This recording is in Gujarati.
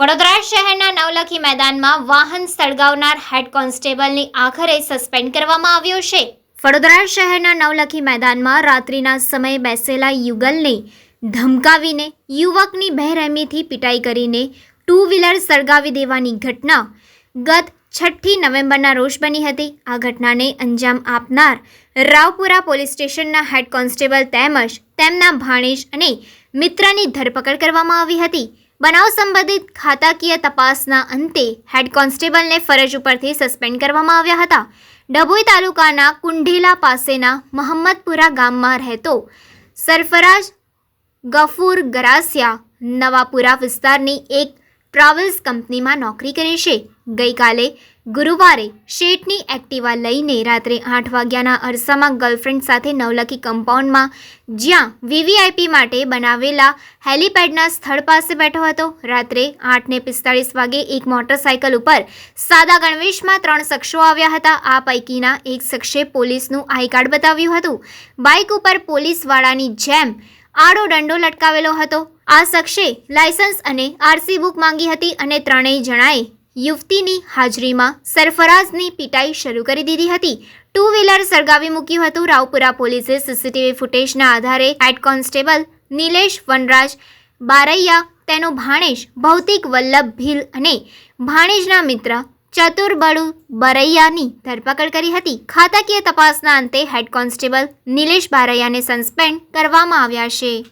વડોદરા શહેરના નવલખી મેદાનમાં વાહન સળગાવનાર હેડ કોન્સ્ટેબલની આખરે સસ્પેન્ડ કરવામાં આવ્યો છે. વડોદરા શહેરના નવલખી મેદાનમાં રાત્રિના સમયે બેસેલા યુગલને ધમકાવીને યુવકની બેરહેમીથી પિટાઈ કરીને ટુ વ્હીલર સળગાવી દેવાની ઘટના ગત છઠ્ઠી નવેમ્બરના રોજ બની હતી. આ ઘટનાને અંજામ આપનાર રાવપુરા પોલીસ સ્ટેશનના હેડ કોન્સ્ટેબલ તેમજ તેમના ભાણેજ અને મિત્રની ધરપકડ કરવામાં આવી હતી. બનાવ સંબંધિત ખાતાકીય તપાસના અંતે હેડ કોન્સ્ટેબલને ફરજ ઉપરથી સસ્પેન્ડ કરવામાં આવ્યા હતા. ડભોઈ તાલુકાના કુંઢેલા પાસેના મહમ્મદપુરા ગામમાં રહેતો સરફરાજ ગફૂર ગરાસિયા નવાપુરા વિસ્તારની એક ટ્રાવેલ્સ કંપનીમાં નોકરી કરે છે. ગઈકાલે ગુરુવારે શેઠની એક્ટિવા લઈને રાત્રે આઠ વાગ્યાના અરસામાં ગર્લફ્રેન્ડ સાથે નવલખી કમ્પાઉન્ડમાં જ્યાં વીવીઆઈપી માટે બનાવેલા હેલીપેડના સ્થળ પાસે બેઠો હતો. રાત્રે આઠને પિસ્તાળીસ વાગે એક મોટરસાયકલ ઉપર સાદા ગણવેશમાં ત્રણ શખ્સો આવ્યા હતા. આ પૈકીના એક શખ્સે પોલીસનું આઈ કાર્ડ બતાવ્યું હતું. બાઇક ઉપર પોલીસવાળાની જેમ આડો દંડો લટકાવેલો હતો. આ શખ્સે લાયસન્સ અને આરસી બુક માંગી હતી અને ત્રણેય જણાએ યુવતીની હાજરીમાં સરફરાઝની પિટાઈ શરૂ કરી દીધી હતી. ટુ વ્હીલર સળગાવી મૂક્યું હતું. રાવપુરા પોલીસે સીસીટીવી ફૂટેજના આધારે હેડ કોન્સ્ટેબલ નિલેશ વનરાજ, બારૈયા, તેનો ભાણેશ ભૌતિક વલ્લભ ભીલ અને ભાણેજના મિત્ર ચતુર્બળુ બરૈયાની ધરપકડ કરી હતી. ખાતાકીય તપાસના અંતે હેડ કોન્સ્ટેબલ નિલેશ બારૈયાને સસ્પેન્ડ કરવામાં આવ્યા છે.